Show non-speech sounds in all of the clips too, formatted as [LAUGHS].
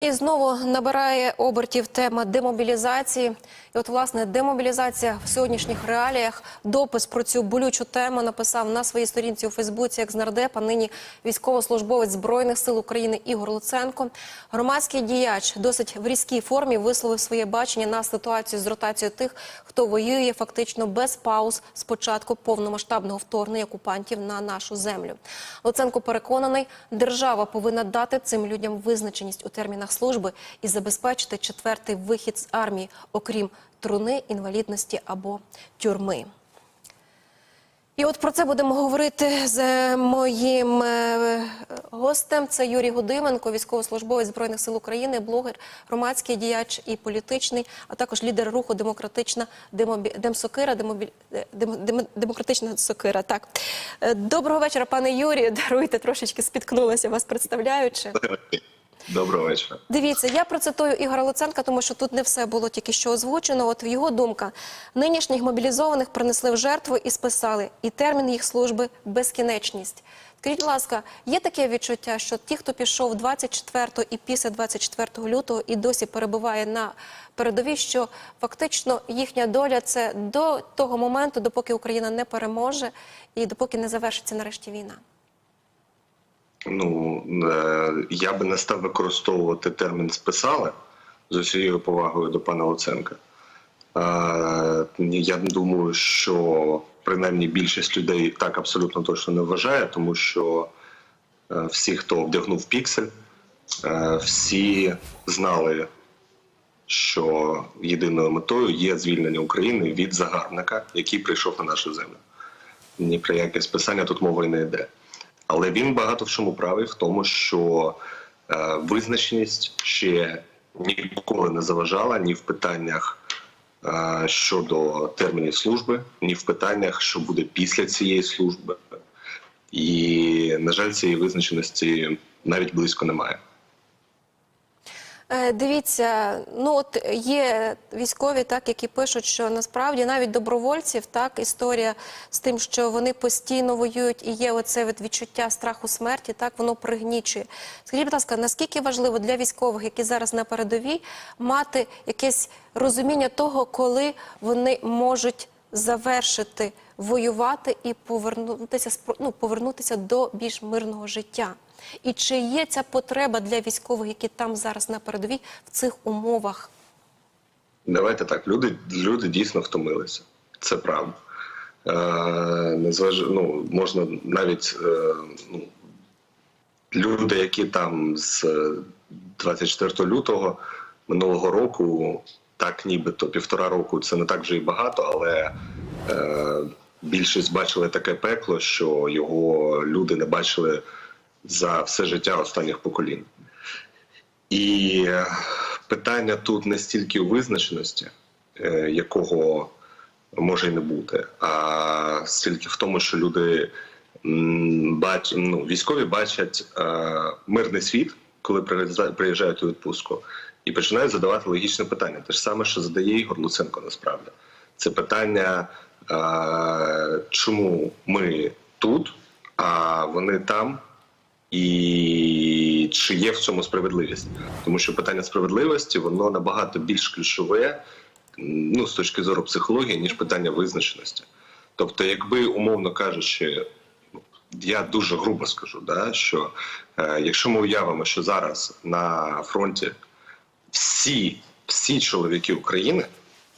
І знову набирає обертів тема демобілізації. І от, власне, демобілізація в сьогоднішніх реаліях. Допис про цю болючу тему написав на своїй сторінці у Фейсбуці екс-нардеп, а нині військовослужбовець Збройних сил України Ігор Луценко. Громадський діяч досить в різкій формі висловив своє бачення на ситуацію з ротацією тих, хто воює фактично без пауз з початку повномасштабного вторгнення окупантів на нашу землю. Луценко переконаний, держава повинна дати цим людям визначеність у термінах служби і забезпечити четвертий вихід з армії, окрім труни, інвалідності або тюрми. І от про це будемо говорити з моїм е, гостем. Це Юрій Гудименко, військовослужбовець збройних сил України, блогер, громадський діяч і політичний, а також лідер руху демократична демобі... демсокира. Дем... демократична сокира. Так Е, доброго вечора, пане Юрію. [LAUGHS] Даруйте трошечки спіткнулася вас, представляючи. Доброго вечора. Дивіться, я процитую Ігора Луценка, тому що тут не все було тільки що озвучено. От його думка, нинішніх мобілізованих принесли в жертву і списали, і термін їх служби безкінечність. Скажіть, будь ласка, є таке відчуття, що ті, хто пішов 24 і після 24 лютого і досі перебуває на передовій, що фактично їхня доля це до того моменту, допоки Україна не переможе і допоки не завершиться нарешті війна? Ну е, я би не став використовувати термін списали з усією повагою до пана Луценка. Е, Я думаю, що принаймні більшість людей так абсолютно точно не вважає, тому що е, всі, хто вдягнув піксель, всі знали, що єдиною метою є звільнення України від загарбника, який прийшов на нашу землю. Ні про яке списання тут мова і не йде. Але він багато в чому правий в тому, що е, визначеність ще ніколи не заважала ні в питаннях е, щодо термінів служби, ні в питаннях, що буде після цієї служби. І, на жаль, цієї визначеності навіть близько немає. Е, Дивіться, ну от є військові, так які пишуть, що насправді навіть добровольців, так історія з тим, що вони постійно воюють, і є оце від відчуття страху смерті, так воно пригнічує. Скажіть, будь ласка, наскільки важливо для військових, які зараз на передовій, мати якесь розуміння того, коли вони можуть завершити воювати і повернутися ну, повернутися до більш мирного життя? І чи є ця потреба для військових, які там зараз на передовій, в цих умовах? Давайте так, люди, люди дійсно втомилися. Це правда. Е, незваж... ну, можна навіть е, ну, люди, які там з 24 лютого минулого року, так нібито півтора року, це не так вже і багато, але е, більшість бачили таке пекло, що його люди не бачили за все життя останніх поколінь. І е, питання тут не стільки у визначеності, е, якого може і не бути, а стільки в тому, що люди бач, ну, військові бачать е, мирний світ, коли приїжджають у відпустку, і починають задавати логічне питання. Те ж саме, що задає Ігор Луценко, насправді. Це питання, чому ми тут, а вони там, і чи є в цьому справедливість? Тому що питання справедливості воно набагато більш ключове, ну з точки зору психології, ніж питання визначеності. Тобто, якби умовно кажучи, я дуже грубо скажу, да, що е, якщо ми уявимо, що зараз на фронті всі, всі чоловіки України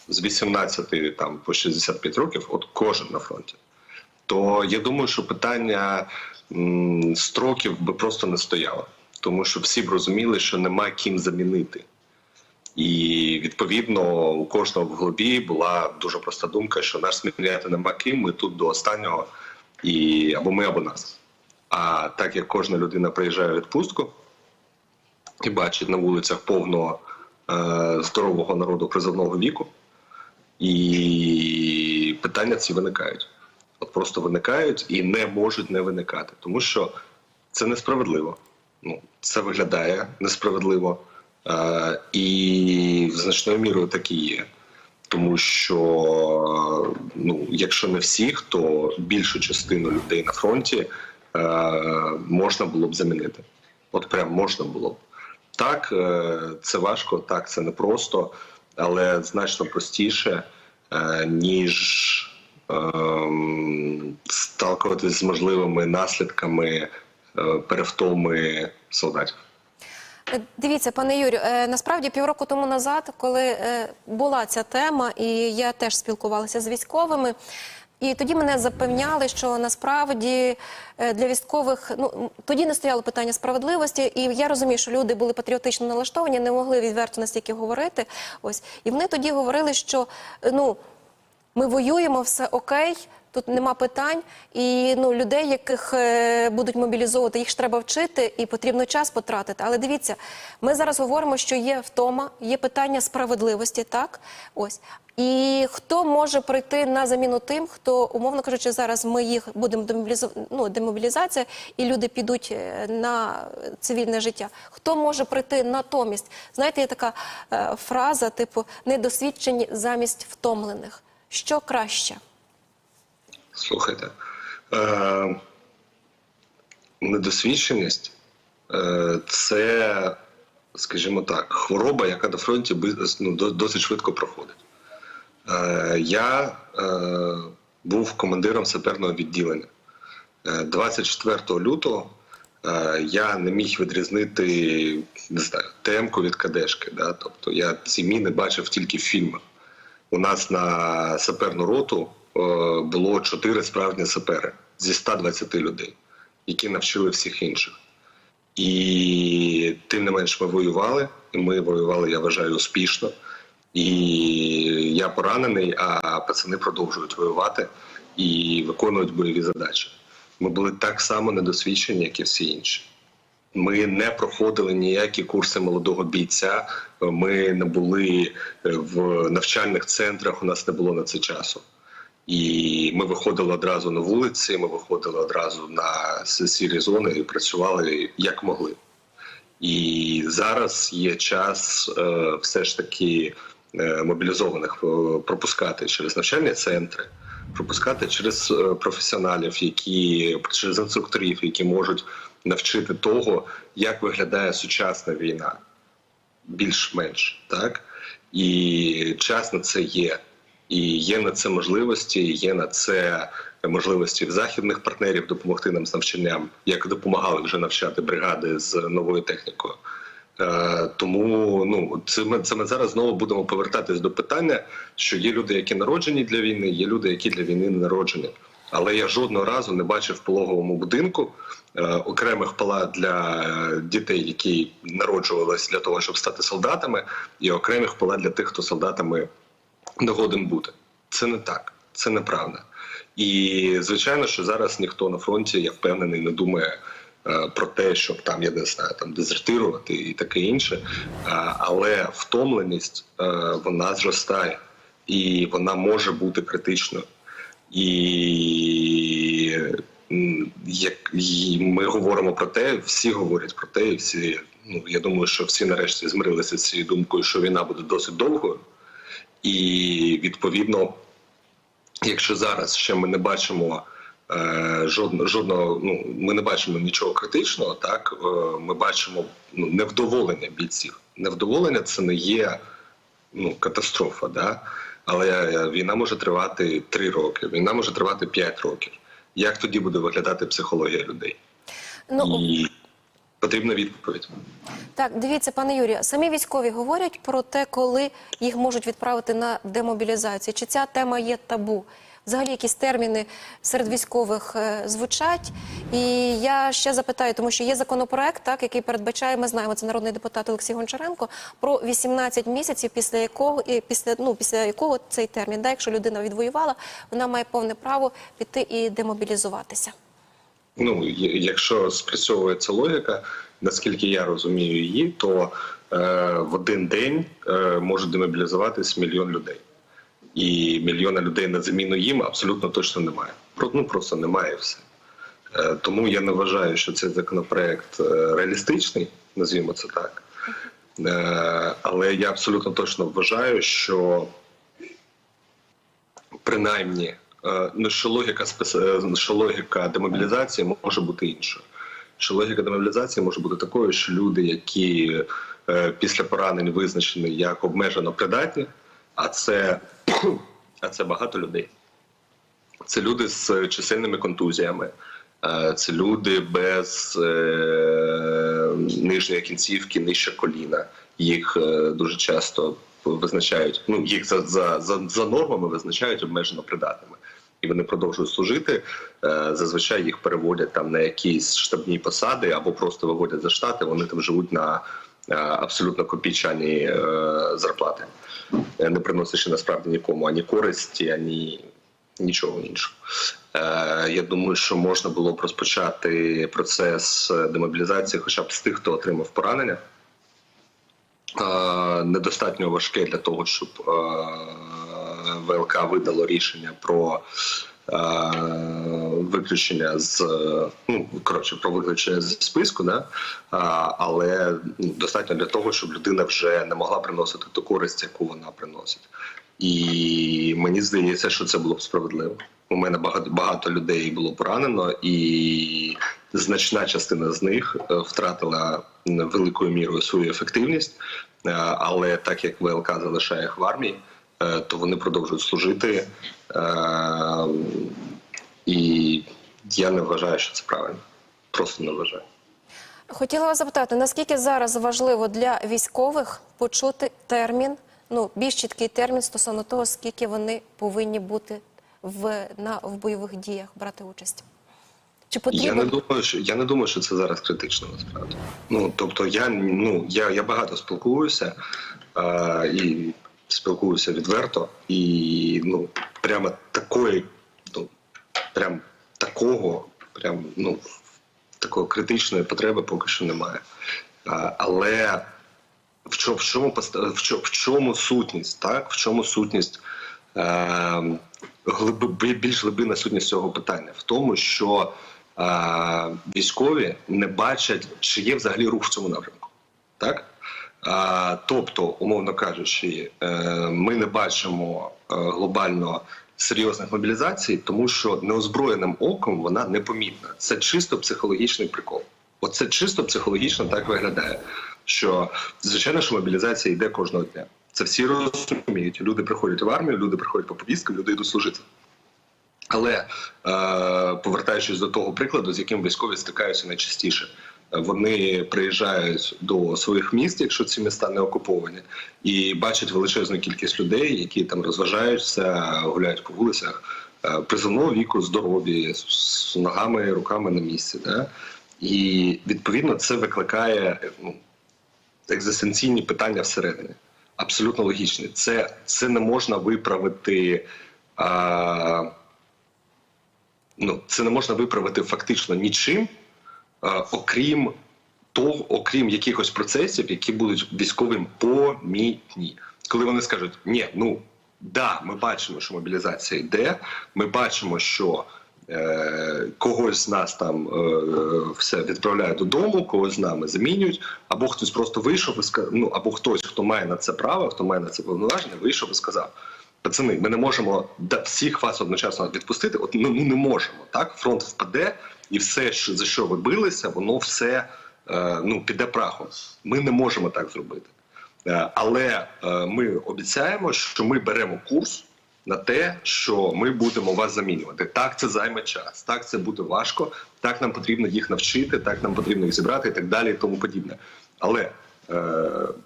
з 18 там по 65 років, от кожен на фронті, то я думаю, що питання строків би просто не стояло, тому що всі б розуміли, що нема ким замінити. І відповідно у кожного в голові була дуже проста думка, що нас зміняти нема ким, ми тут до останнього, і або ми, або нас. А так як кожна людина приїжджає у відпустку і бачить на вулицях повного е, здорового народу призовного віку, і питання ці виникають. Просто виникають і не можуть не виникати, тому що це несправедливо. Ну, це виглядає несправедливо. Е, і значною мірою так і є. Тому що, ну, якщо не всіх, то більшу частину людей на фронті е, можна було б замінити. От прям можна було б. Так, е, це важко, так, це непросто, але значно простіше, е, ніж сталкуватися з можливими наслідками е, перевтоми солдатів. Е, Дивіться, пане Юрію, е, насправді півроку тому назад, коли була ця тема, і я теж спілкувалася з військовими. І тоді мене запевняли, що насправді для військових ну тоді не стояло питання справедливості, і я розумію, що люди були патріотично налаштовані, не могли відверто настільки говорити. Ось і вони тоді говорили, що ну ми воюємо, все окей. Тут нема питань, і ну людей, яких е, будуть мобілізовувати, їх ж треба вчити, і потрібно час потратити. Але дивіться, ми зараз говоримо, що є втома, є питання справедливості, так ось. І хто може прийти на заміну тим, хто, умовно кажучи, зараз ми їх будемо демобілізу... ну, демобілізація, і люди підуть е, на цивільне життя. Хто може прийти натомість? Знаєте, є така е, фраза, типу недосвідчені замість втомлених. Що краще? Слухайте, е, недосвідченість е, це, скажімо так, хвороба, яка на фронті ну, досить швидко проходить. Е, я е, був командиром саперного відділення. Е, 24 лютого е, я не міг відрізнити не знаю, темку від кадешки. Да? Тобто я ці міни бачив тільки в фільмах. У нас на саперну роту е, було чотири справжні сапери зі 120 людей, які навчили всіх інших. І тим не менш ми воювали, і ми воювали, я вважаю, успішно. І я поранений, а пацани продовжують воювати і виконують бойові задачі. Ми були так само недосвідчені, як і всі інші. Ми не проходили ніякі курси молодого бійця. Ми не були е, в навчальних центрах. У нас не було на це часу. І ми виходили одразу на вулиці. Ми виходили одразу на сірі зони і працювали як могли. І зараз є час е, все ж таки е, мобілізованих пропускати через навчальні центри, пропускати через професіоналів, які через інструкторів, які можуть навчити того, як виглядає сучасна війна, більш-менш так. І час на це є. І є на це можливості, є на це можливості в західних партнерів допомогти нам з навчанням, як допомагали вже навчати бригади з новою технікою. Е, тому ну це ми це ми зараз знову будемо повертатись до питання, що є люди, які народжені для війни, є люди, які для війни не народжені. Але я жодного разу не бачив в пологовому будинку окремих палат для е, дітей, які народжувалися для того, щоб стати солдатами, і окремих палат для тих, хто солдатами не годен бути. Це не так, це неправда. І звичайно, що зараз ніхто на фронті, я впевнений, не думає е, про те, щоб там я не знаю, там дезертирувати і таке інше. Е, але втомленість е, вона зростає і вона може бути критичною. І як ми говоримо про те, всі говорять про те, і всі ну я думаю, що всі нарешті змирилися з цією думкою, що війна буде досить довгою. І відповідно, якщо зараз ще ми не бачимо е, жодного, жодного, ну ми не бачимо нічого критичного, так е, ми бачимо ну, невдоволення бійців. Невдоволення це не є ну, катастрофа, да? але е, війна може тривати 3 роки, війна може тривати 5 років. Як тоді буде виглядати психологія людей? Ну І потрібна відповідь. так, дивіться, пане Юрію, самі військові говорять про те, коли їх можуть відправити на демобілізацію. Чи ця тема є табу? Взагалі, якісь терміни серед військових е, звучать. І я ще запитаю, тому що є законопроект, так який передбачає, ми знаємо, це народний депутат Олексій Гончаренко, про 18 місяців, після якого і після ну після якого цей термін, да, якщо людина відвоювала, вона має повне право піти і демобілізуватися. ну якщо спрацьовується логіка, наскільки я розумію її, то е, в один день е, може демобілізуватись мільйон людей, і мільйона людей на заміну їм абсолютно точно немає. Ну просто немає все. Е, тому я не вважаю, що цей законопроект е, реалістичний, назвімо це так. Е, але я абсолютно точно вважаю, що принаймні, ну що логіка що логіка демобілізації може бути іншою. Що логіка демобілізації може бути такою, що люди, які після поранень визначені як обмежено придатні, а це, а це багато людей. Це люди з чисельними контузіями, е, це люди без е, нижньої кінцівки, нижче коліна. Їх е, дуже часто визначають. Ну їх за, за, за, за нормами визначають обмежено придатними. І вони продовжують служити. Е, Зазвичай їх переводять там на якісь штабні посади або просто виводять за штати. Вони там живуть на е, абсолютно копійчані е, зарплати, е, не приносячи насправді нікому ані користі, ані нічого іншого. Е, я думаю, що можна було б розпочати процес демобілізації, хоча б з тих, хто отримав поранення. Е, недостатньо важке для того, щоб е, ВЛК видало рішення про е, виключення з ну коротше про виключення з списку, да? А, але ну, достатньо для того, щоб людина вже не могла приносити ту користь, яку вона приносить. І мені здається, що це було б справедливо. У мене багато багато людей було поранено, і значна частина з них е, втратила великою мірою свою ефективність. Е, Але так як ВЛК залишає їх в армії, е, то вони продовжують служити. І я не вважаю, що це правильно. Просто не вважаю. Хотіла вас запитати, наскільки зараз важливо для військових почути термін, ну більш чіткий термін стосовно того, скільки вони повинні бути в, на, в бойових діях брати участь? Чи Я не думаю, що я не думаю, що це зараз критично насправді. Ну тобто, я ну я, я багато спілкуюся е, і спілкуюся відверто, і ну прямо такої, прям такого, прям ну такої критичної потреби поки що немає. Е, але в чому, в чому в чому, сутність, так? В чому сутність е, глиби, більш глибинна сутність цього питання? В тому, що е, військові не бачать, чи є взагалі рух в цьому напрямку. Так? А, тобто, умовно кажучи, е, ми не бачимо е, глобально серйозних мобілізацій, тому що неозброєним оком вона непомітна. Це чисто психологічний прикол. Оце чисто психологічно так виглядає. Що звичайно, що мобілізація йде кожного дня. Це всі розуміють. Люди приходять в армію, люди приходять по повістку, люди йдуть служити. Але е, повертаючись до того прикладу, з яким військові стикаються найчастіше, вони приїжджають до своїх міст, якщо ці міста не окуповані, і бачать величезну кількість людей, які там розважаються, гуляють по вулицях е, призовного віку, здорові, з- ногами, руками на місці. Да? І відповідно це викликає ну, екзистенційні питання всередині. Абсолютно логічні. Це, це не можна виправити. А, ну, це не можна виправити фактично нічим, окрім того, окрім якихось процесів, які будуть військовим помітні. Коли вони скажуть, ні, ну да, ми бачимо, що мобілізація йде, ми бачимо, що е, когось з нас там е, все відправляє додому, когось з нами замінюють, або хтось просто вийшов і сказав, ну або хтось, хто має на це право, хто має на це повноваження, вийшов і сказав. Пацани, ми не можемо всіх вас одночасно відпустити. От ну, ну не можемо. Так, фронт впаде, і все, що за що ви билися, воно все е, ну піде прахом. Ми не можемо так зробити. Е, але е, ми обіцяємо, що ми беремо курс на те, що ми будемо вас замінювати. Так, це займе час, так це буде важко. Так нам потрібно їх навчити, так нам потрібно їх зібрати і так далі, і тому подібне. Але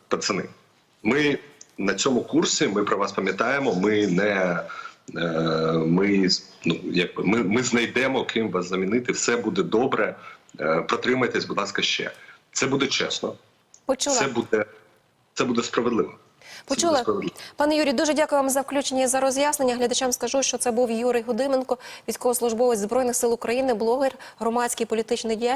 пацани, ми на цьому курсі ми про вас пам'ятаємо. Ми не ми, ну, якби, ми, ми знайдемо ким вас замінити. Все буде добре. Е, протримайтесь, будь ласка, ще. Це буде чесно. Почула. Це буде, це буде справедливо. Почула. Пане Юрій, дуже дякую вам за включення і за роз'яснення. Глядачам скажу, що це був Юрій Гудименко, військовослужбовець Збройних сил України, блогер, громадський політичний діяч.